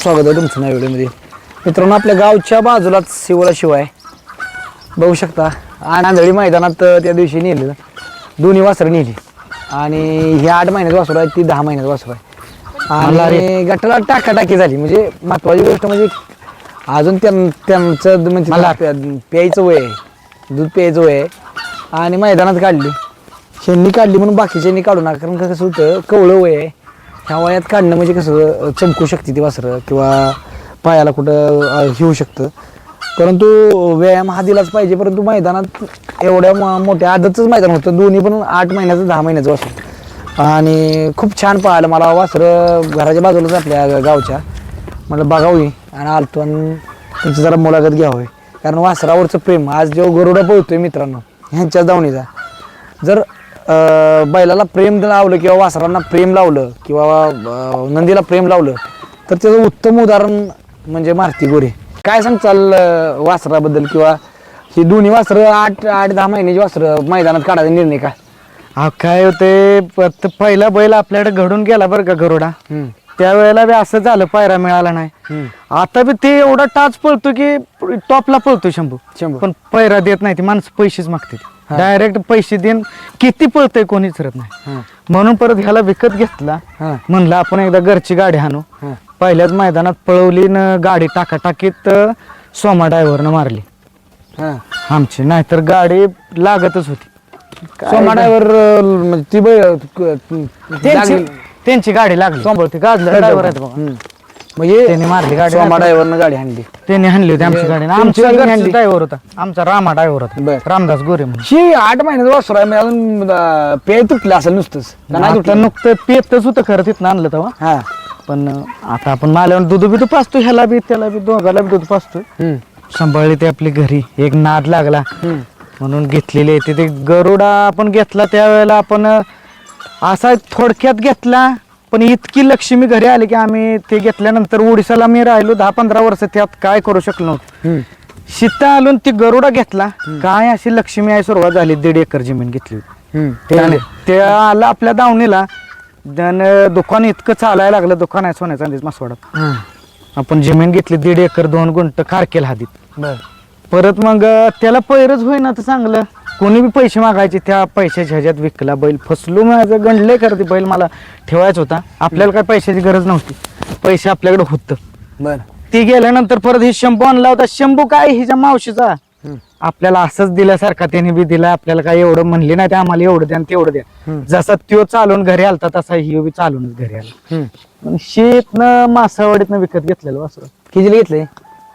स्वागत आहे तुमचं नव्या व्हिडिओमध्ये मित्रांनो आपल्या गावच्या बाजूलाच शिवला शिवाय बघू शकता आनंदळी मैदानात अं, त्या दिवशी नेलं दोन्ही वासरं नेली. आणि ही आठ महिन्याचं वासरू आहे ती दहा महिन्याचं वासरू आहे. आणि गटाला टाकाटाकी झाली. म्हणजे महत्वाची गोष्ट म्हणजे अजून त्यां त्यांचं म्हणजे प्या- प्यायचं वय आहे. दूध प्यायचं वय आहे. आणि मैदानात काढली. शेणनी काढली म्हणून बाकीच्यांनी काढू नका कारण कसं होतं कवळं वय आहे. ह्या वयात काढणं म्हणजे कसं चमकू शकते ती वासरं किंवा पायाला कुठं हे होऊ शकतं. परंतु व्यायाम हा दिलाच पाहिजे परंतु मैदानात एवढ्या मोठ्या आदतच मैदान होतं. दोन्ही पण आठ महिन्याचं दहा महिन्याचं वासर. आणि खूप छान पाहिलं मला वासरं घराच्या बाजूलाच आपल्या गावच्या. म्हटलं बघावी आणि आलतो आणि त्यांची जरा मुलाखत घ्यावी कारण वासरावरचं प्रेम आज जेव्हा गरुडा पळतोय मित्रांनो ह्यांच्याच दावणीचा. जर अं, बैलाला प्रेम लावलं किंवा वासरांना प्रेम लावलं किंवा अं, नंदीला प्रेम लावलं तर त्याचं उत्तम उदाहरण म्हणजे मारती गोरे. काय सांगचाल अं, वासराबद्दल किंवा ही दोन्ही वासरं आठ आठ दहा महिन्याची वासरं मैदानात काढायचा निर्णय काय? हा काय होते प- त- पहिला बैल आपल्याकडे घडून गेला बरं का गरुडा. हम्म, त्यावेळेला बी असं झालं पायरा मिळाला नाही. आता बी ते एवढा टाच पळतो की टॉपला पळतो शंभू. शंभू. पण पैरा देत नाही ती माणसं पैसेच मागते डायरेक्ट पैसे देऊन किती पळतंय कोणीच रत नाही. म्हणून परत ह्याला विकत घेतला. म्हणलं आपण एकदा घरची गाडी आणू. पहिल्याच मैदानात पळवली न गाडी टाकाटाकीत सोमा ड्रायव्हरनं मारली. आमची. नाहीतर गाडी लागतच होती. सोमा ड्रायव्हर म्हणजे ती त्यांची गाडी लागली. ते गाजला ड्रायव्हर आहेत बघा. म्हणजे त्यांनी मारली गाडी सोमा ड्रायव्हरनं गाडी त्यांनी हाणली होती आमची गाडी. तुमची आमच्या गाडी घरचा हाणली? ड्रायव्हर होता. आमचा रामा ड्रायव्हर होता. बर. रामदास गोरे म्हणून. आठ महिन्याचं वासरू आहे अजून अं, पेय तुटलं असेल नुसतंच. का नाही आता तुटलं? नुकतं पेतच होतं खरं तिथनं आणलं तेव्हा. हा. पण अं, आता आपण माल्यावर दूध बी पाचतो ह्याला बी त्याला बी दोघाला बी दूध पाचतोय हम्म, सांभाळली ते आपली घरी. एक नाद लागला. म्हणून घेतलेली आहे ते गरुडा आपण घेतला त्यावेळेला आपण अं, असा थोडक्यात घेतला. पण इतकी लक्ष्मी घरी आली की आम्ही ते घेतल्यानंतर ओडिसाला मी राहिलो दहा पंधरा वर्ष त्यात काय करू शकलो नव्हतो. सीता आलून ती गरुडा घेतला. काय अशी लक्ष्मी आहे सुरुवात झाली दीड एकर जमीन घेतली होती. ते आलं. आपल्या दावणीला. दुकान इतकं चालायला लागलं दुकान आहे सोन्या चांदीच मासवाडात. आपण जमीन घेतली दीड एकर दोन गुंट कारकेल हादीत. परत मग त्याला पैरच होईना तर चांगलं. कोणी बी पैसे मागायचे त्या पैशाच्या ह्याच्यात विकला बैल. फसलो माझं गणले खरं ते बैल मला ठेवायचा होता. आपल्याला काय पैशाची गरज नव्हती. पैसे आपल्याकडे होतं. बर. ती गेल्यानंतर परत हे शंभू आणला होता. शंभू काय हिच्या मावशीचा. आपल्याला असंच दिल्यासारखा त्याने बी दिला. आपल्याला काय एवढं म्हणले नाही ते आम्हाला एवढं द्या आणि तेवढं द्या. जसा त्यो चालून घरी आलता तसा ही बी चालूनच घरी आला. शेतनं मासावडीतनं विकत घेतलेलं वासर. कितीला घेतले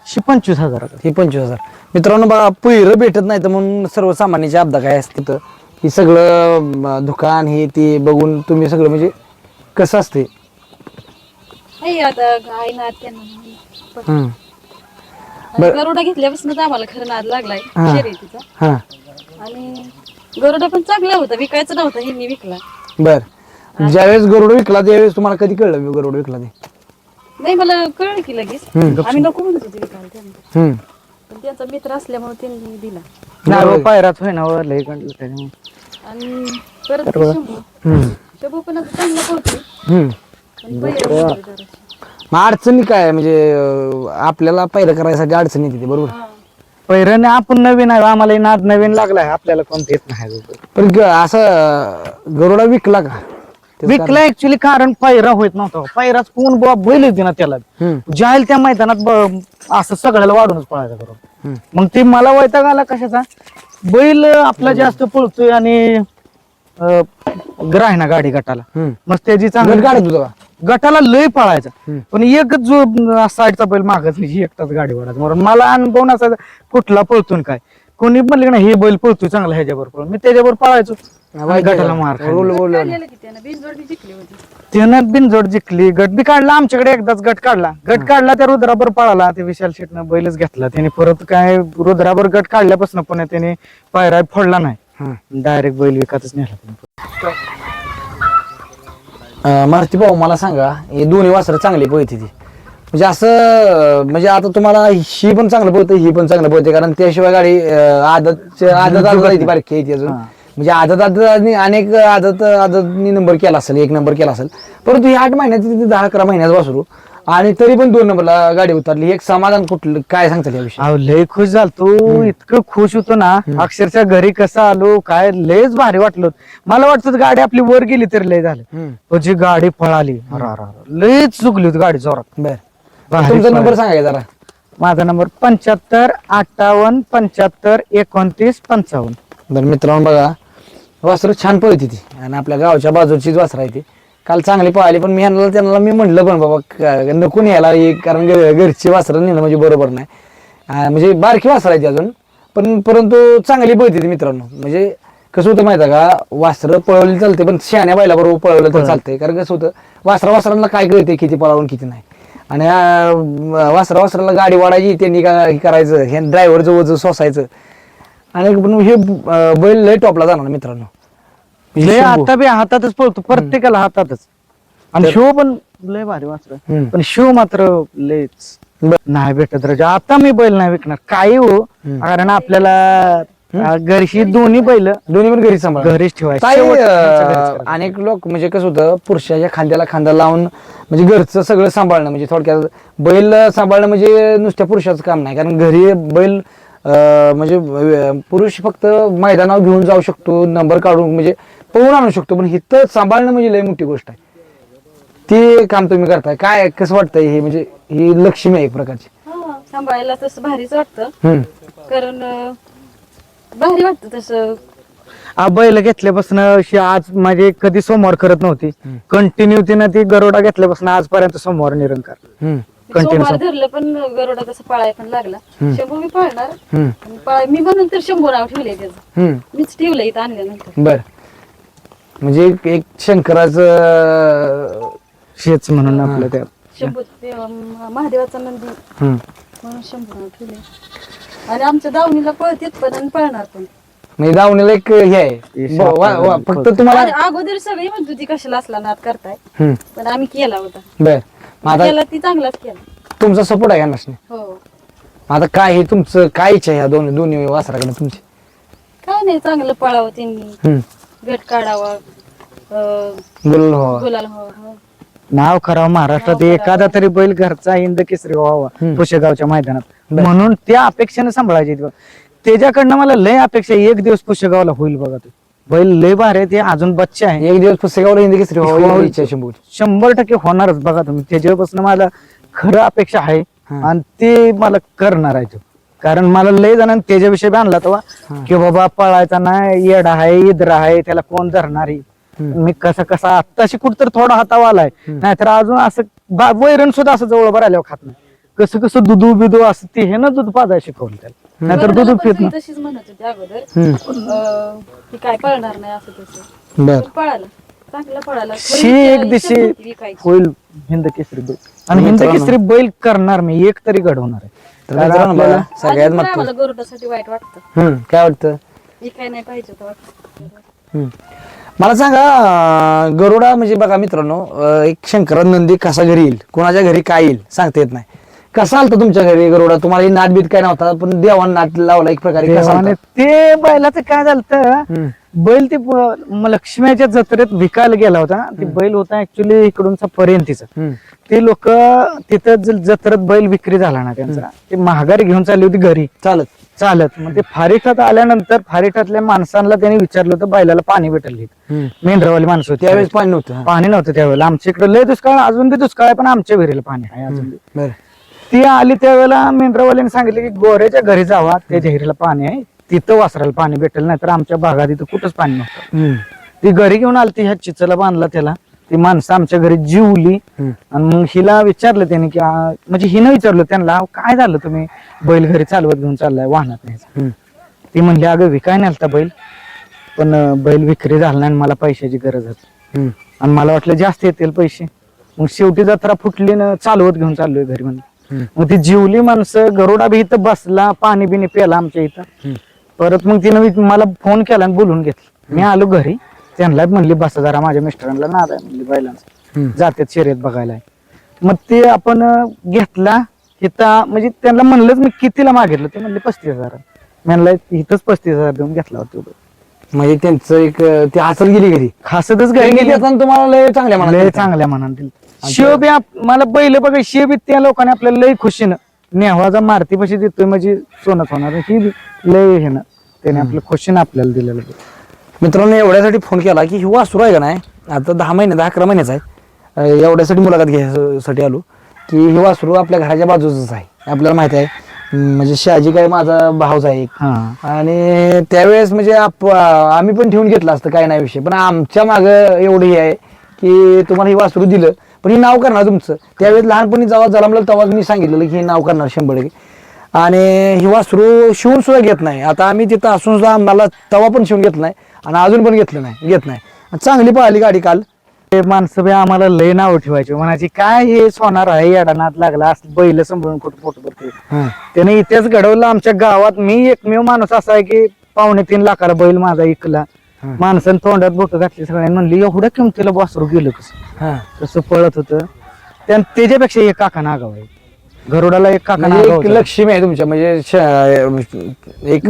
शे पंचवीस हजाराचं हे पंचवीस हजार. मित्रांनो बघा पहिरं भेटत नाही तर म्हणून सर्वसामान्याची अपदा काय असते तर ही सगळं अं, दुकान हे ते बघून तुम्ही सगळं म्हणजे कसं असते? नाही आता गाय नाद त्यांना हम्म. आणि गरुडा घेतल्यापासूनच आम्हाला खरं नाद लागलाय. हा. शर्यतीचा हा. आणि गरुडा पण चांगला होता. विकायचा नव्हता ह्यांनी विकला. बर. ज्यावेळेस गरुड विकला त्यावेळेस तुम्हाला कधी कळलं मी गरुड विकला ते? नाही मला कळलं की लगेच हम्म. आम्ही नको म्हणत होतो विकायला त्यांना हम्म. पण त्यांचा मित्र असल्यामुळे त्यांनी दिला नाही हो, पायराच होय ना वर लय त्याच्यामुळे. आणि परत ते शंभू हम्म. शंभू पण आता चांगला पळतोय हम्म. पण पहिलं होतं जरासं. मग अडचणी काय म्हणजे अं, आपल्याला पहिलं करायसाठी अडचणी येते बरोबर हा. पैराने आपण नवीन आहे आम्हाला हे नाद नवीन लागलाय आपल्याला कोण देत नाही पण ग- असं अं, गरुडा विकला का विकला ऍक्च्युली कारण पायरा होत नव्हता पायराच कोण बुवा बैल होती ना त्याला. जाईल त्या मैदानात ब- असं सगळ्याला वाढूनच पळायचा करून. मग ते मला वैताग आला कशाचा बैल आपला जास्त पळतोय आणि ग्राय ना गाडी गटाला. मग त्याची गट चांगली होता? गटाला लय पळायचा. पण एकच जो साईडचा बैल मागत नाही ही एकटाच गाडी वाढायचा म्हणून मला अनुभव नसायचा कुठला पळतून काय कोणी म्हणले ना हे बैल पळतोय चांगला ह्याच्यावर पळून. मी त्याच्यावर पळायचो. आणि गटाला मार खायला. रोल बोल काढलेलं की त्यानं? बिनजोड जिंकली होती. त्यानं बिनजोड जिंकली. गट बी काढला आमच्याकडे एकदाच गट काढला. गट काढला त्या रुद्राबर पळाला. ते विशाल शेटनं बैलच घेतला. त्याने परत काय रुद्राबर गट काढल्यापासून पुन्हा त्याने पायरा फोडला नाही. डायरेक्ट बैल विकतच नेला त्याने. मारुती भाऊ मला सांगा हे दोन्ही वासरं चांगली पळते ती. म्हणजे असं म्हणजे आता तुम्हाला ही पण चांगलं पळते ही पण चांगलं पळते कारण त्याशिवाय गाडी अं, आदत आदत आदत आहे ती बारकी आहे ती अजून. म्हणजे आदत आदत अनेक आदत आदतनी नंबर केला असेल एक नंबर केला असेल. परंतु ही आठ महिन्याची ती दहा अकरा महिन्याचं वासरू. आणि तरी पण दोन नंबरला गाडी उतरली. एक समाधान कुठलं काय सांगता याविषयी अहो लय खुश झाल तू इतकं खुश होतो ना. अक्षरशः घरी कसं आलो काय लयच भारी वाटलं. मला वाटतं गाडी आपली वर गेली तर लय झालं. हम्म. पण जी गाडी पळाली अरे, अरे, अरे, लयच चुकली होती गाडी जोरात. बर. तुमचा. नंबर सांगा जरा. माझा नंबर पंच्याहत्तर अठ्ठावन्न पंच्याहत्तर एकोणतीस पंचावन्न. बरं मित्रांनो बघा वासरं छान पळती ती. आणि आपल्या गावच्या बाजूचीच वासरं आहे ती. काल चांगली पळाली पण मी ह्यांना त्यांना मी म्हणलं पण बाबा नको न्यायला हे कारण घरची वासरं नेणं म्हणजे बरोबर नाही. म्हणजे बारकी वासरं आहे ती अजून. पण परंतु चांगली पळते ती मित्रांनो. म्हणजे कसं होतं माहिती का? वासरं पळवली चालते पण शहाण्या बायला बरोबर पळवलं तर चालतंय. कारण कसं होतं? वासरा वासरांना काय कळते किती पळावून किती नाही. आणि आ, वासरा वासराला गाडी वाढायची त्यांनी का हे करायचं हे ड्रायव्हरचं वजन सोसायचं. आणि पण हे अं, बैल लय टॉपला जाणार मित्रांनो. लय शंभू. आता बी हातातच पळतो प्रत्येकाला हातातच. आणि शिव पण लय भारी वाचलं हम्म. पण शिव मात्र लयच. बर. नाही भेटत राजा. आता मी बैल नाही विकणार. काही हो. कारण आपल्याला अं, घरची दोन्ही बैल दोन्ही पण घरी सांभाळ. घरीच ठेवायची. ताई, शेवट त्यांच्या घरीच अं, करायचं. अनेक लोक म्हणजे कसं होतं पुरुषाच्या खांद्याला खांदा लावून म्हणजे घरचं सगळं सांभाळणं म्हणजे थोडक्यात बैल सांभाळणं म्हणजे नुसत्या पुरुषाचं काम नाही. कारण घरी बैल अं, म्हणजे अं, पुरुष फक्त मैदानावर घेऊन जाऊ शकतो नंबर काढून म्हणजे पळून आणू शकतो पण इथं सांभाळणं म्हणजे लय मोठी गोष्ट आहे. ते काम तुम्ही करताय. काय कसं वाटतंय हे? म्हणजे ही लक्ष्मी आहे एक प्रकारची. हा, सांभाळायला तसं भारीच वाटतं. हम्म कारण अं, भारी वाटतं तसं. आ, बैल घेतल्यापासून अशी आज माझे कधी सोमवार करत नव्हती. कंटिन्यू तिनं ती गरोडा घेतल्यापासून आजपर्यंत सोमवार निरंकार. सोमवार धरलं पण गरोडा तसं पळाय पण लागला. शंभू मी पळणार. आणि पळाय मी म्हणून तर शंभू नाव ठेवलंय त्याचं. मीच ठेवलंय इथं आणल्यानंतर. बर. म्हणजे एक- एक शंकराचं शेच म्हणून आपलं त्या शंभू ते, अं, महादेवाचा नंदी. हम्म. म्हणून शंभू नाव ठेवलंय. आणि आमच्या दावणीला पळतेत पण आणि पळणार पण. म्हणजे दावणीला एक हे आहे. ब- वा- वा- फक्त तुम्हाला आणि अगोदर सगळी म्हणत होती कशाला असला नाद करताय. हम्म. पण आम्ही केला होता. बर. मग आता केला ती चांगलाच केला. तुमचा सपोर्ट आहे का नसणे? हो. आता काय हे तुमचं काय इच्छा आहे ह्या दोन दोन्ही वासराकडे तुमची? काय नाही चांगलं पळावं त्यांनी. हम्म. गट काढावा. अं, हो गुलाल व्हावं नाव करावं महाराष्ट्रात एखादा तरी बैल घरचा हिंद केसरी व्हावा पुशेगावच्या मैदानात. म्हणून त्या अपेक्षेने सांभाळायची ती. त्याच्याकडनं मला लय अपेक्षा एक दिवस पुशेगावला होईल बघा ते. बैल लय भारी आहे ते अजून बच्चे आहे एक दिवस पुस्तकावर हिंदी केसरी व्हावं शंभूची. शंभर टक्के होणारच बघा तुम्ही. त्याच्यापासून मला खरं अपेक्षा आहे हा. आणि ते मला करणार आहे तो. कारण मला लय जणांनी त्याच्याविषयी आणला तेव्हा की बाबा पळायचा नाही येडा आहे इद्र आहे त्याला कोण धरणार आहे? मी कसा कसा आत्ताशी कुठतर थोडा हातावा आलाय. नाहीतर अजून असं बा- वैरण सुद्धा असं जवळ बरं आल्यावर खात नाही. कसं कसं दुधू बिदू असं ते हे ना दूध पाजाय शिकवलं त्याला. नाहीतर दूध पित ती नाही. तशीच म्हणत होती अगोदर. हम्म. अं, की काय पळणार नाही असं तसं. बर. पण पळाला. चांगला पळाला. थोडी शी एक दिवशी विकायची. होईल हिंद केसरी बैल. आणि हिंद. केसरी बैल करणार मी एक तरी घडवणार आहे. तर कारण मित्रांनो बघा, आपल्याला- सगळ्यात अजून पण महत्त्व आम्हाला गरुडासाठी वाईट वाटतं. हम्म. काय वाटतं? विकाय नाही पाहिजे होतं वाटतं. हम्म. मला सांगा गरुडा म्हणजे बघा मित्रांनो एक शंकरात नंदी कसा घरी येईल? कोणाच्या घरी काय येईल? सांगता येत नाही. कसा आलता तुमच्या घरी गरुडा? तुम्हाला नाट बीत काय नव्हता पण देवान नाट लावला एक प्रकारे. कसा देवाने? ते बैलाचं काय झालं. बैल ते लक्ष्मीच्या जत्रेत विकायला गेला होता ते बैल होता ऍक्च्युली इकडूनचा पर्यंतीचा. ते लोक तिथं जत्रेत बैल विक्री झाला ना त्यांचा ते महागारी घेऊन चालली होती घरी. चालत. चालत. मग ते फारिठात आल्यानंतर फारिठातल्या माणसांना त्यांनी विचारलं होतं बैलाला पाणी भेटल. मेंढरवाली माणसं होती त्यावेळेस पाणी नव्हतं. पाणी नव्हतं त्यावेळेला आमच्या इकडे लय दुष्काळ अजून बी दुष्काळ आहे पण आमच्या विहिरीला पाणी आहे अजून ती आली त्यावेळेला मेंढरावाल्याने सांगितलं की गोऱ्याच्या घरी जावा त्या जहिरीला पाणी आहे. तिथं वासराला पाणी भेटेल नाही तर आमच्या भागात इथं कुठंच पाणी नव्हतं. ती घरी घेऊन आली ती ह्या चिचला बांधला त्याला ती माणसं आमच्या घरी जीवली हम्म. आणि मग हिला विचारलं त्याने की आ, म्हणजे हिनं विचारलं त्यांना "अहो, काय झालं तुम्ही बैल घरी चालवत घेऊन चाललाय वाहनात नाही हम्म. ती म्हणली अगं विकाय नाही आलता बैल पण अं, बैल विक्री झाला नाही आणि मला पैशाची गरज होती हम्म. आणि मला वाटलं जास्त येतील पैसे मग शेवटी जत्रा फुटली ना चालवत घेऊन चाललोय घरी हम्म. मग ती जीवली माणसं गरोडा बी इथं बसला पाणी बिनी प्याला आमच्या इथं हम्म. परत मग तिनं मला फोन केला आणि बोलून घेतलं. मी आलो घरी त्यांना म्हणली बसा जरा माझ्या मिस्टरांना नाद आहे म्हणली बैलांचा. जातात शर्यत बघायला. मग ते आपण अं, घेतला. इथं म्हणजे त्यांना म्हणलंच मी कितीला मागितलं ते म्हणले पस्तीस हजार. म्हणलं इथंच पस्तीस हजार देऊन घेतला होता तो. म्हणजे त्यांचं एक अं, ती हसल गेली घरी खासतच घरी घरी गेली घेताना तुम्हाला लय चांगल्या लय चांगल्या मनात दिलं. शिव बी आप- मला बैल बघा शिव बी त्या लोकांनी आपल्याला लय खुशीनं नेहवाचा मारती पशी देतोय म्हणजे सोनच होणार ही लय हे ना. त्याने आपलं खुशीनं आपल्याला दिलेलं. मित्रांनो एवढ्यासाठी फोन केला की ही वासरू आहे का नाही? आता दहा महिने दहा अकरा महिन्याचा आहे. एवढ्यासाठी मुलाखत घ्यायसाठी आलो की ही वासरू आपल्या घराच्या बाजूच आहे. आपल्याला माहिती आहे. म्हणजे शहाजी काय माझा भाऊच आहे आणि त्यावेळेस म्हणजे आप- आम्ही पण ठेवून घेतलं असतं काय नाही विषय. पण आमच्या माग एवढं हे आहे की तुम्हाला ही वासरू दिलं पण हे नाव करणार तुमचं. त्यावेळेस लहानपणी जेव्हा जन्मलं तेव्हाच मी सांगितलेलं की हे नाव करणार शंभर टक्के. आणि ही वासरू शिवून सुद्धा घेत नाही. आता आम्ही तिथं असून सुद्धा आम्हाला तवा पण शिवून घेतलं नाही आणि अजून पण घेतलं नाही घेत नाही. चांगली पळाली गाडी काल. ते माणसं बी आम्हाला लय नाव ठेवायचे. म्हणायची काय हे सोनार आहे? येडानात लागला. असं बैल सांभाळून कुठं पोट भरते त्याने इतिहास घडवला. आमच्या गावात मी एकमेव माणूस असा आहे की पावणे तीन लाखाला बैल माझा इकला. माणसाने तोंडात बोट घातली सगळ्यांनी. म्हणली एवढ्या किमतीला वासरू गेलं कसं? हां. तसं पळत होतं. त्या त्याच्यापेक्षा एक काका नागाव आहे. गरुडाला एक काका म्हणजे नागाव एक लक्ष्मी आहे तुमच्या. म्हणजे श- एक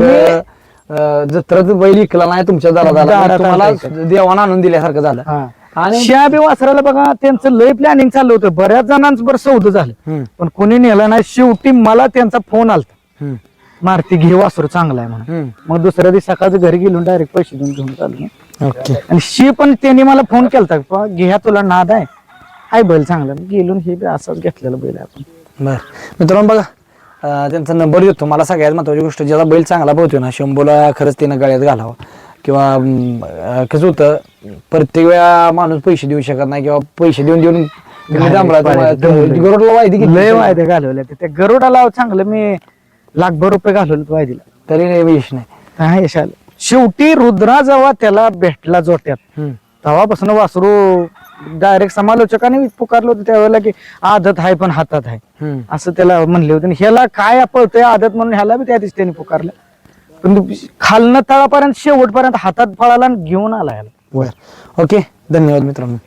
अं, जत्रात बैल इकला नाही तुमच्या दारात आला. दारात तुम्हाला देवानं आणून दिल्यासारखं झालं. आणि आणि शिया बी वासराला बघा त्यांचं लय प्लॅनिंग चाललं होतं. बऱ्याच जणांचं बरं सौद झालं. हम्म, पण कोणी नेलं नाही. शेवटी मला त्यांचा फोन आलता. हम्म, मारती घे वासरू चांगला आहे म्हणून. मग दुसऱ्या दिवशी सकाळचं घरी गेलो डायरेक्ट पैसे देऊन घेऊन चाललो ओके. आणि शी पण त्यांनी मला फोन केलता "पा, घ्या तुला नाद आहे. हाय बैल चांगला गेलो हे असाच घेतलेला बैल आहे आपण बर. मित्रांनो बघा त्यांचा नंबर देतो. मला सगळ्यात महत्वाची गोष्ट ज्याचा बैल चांगला पोहतो ना शंभूला खरंच त्यानं गळ्यात घालावा. किंवा कसं होतं प्रत्येक वेळा माणूस पैसे देऊ शकत नाही किंवा पैसे देऊन देऊन. गरुडला वायदी किती लय वायदे घालवले त्या गरुडाला चांगलं मी लाखभर रुपये घालवले वायदीला तरी नाही विष नाही. काय यश आलं शेवटी रुद्रा जेव्हा त्याला भेटला जोट्यात तेव्हापासून वासरू डायरेक्ट समालोचकाने पुकारलं होतं त्यावेळेला की आदत आहे पण हातात आहे. असं त्याला म्हणले होते. आणि ह्याला काय पळतोय आदत म्हणून ह्याला बी त्या दिवशी त्यांनी पुकारलं. पण खालनं तळापर्यंत शेवटपर्यंत हातात फळाला आणि घेऊन आला ह्याला. ओके. धन्यवाद मित्रांनो.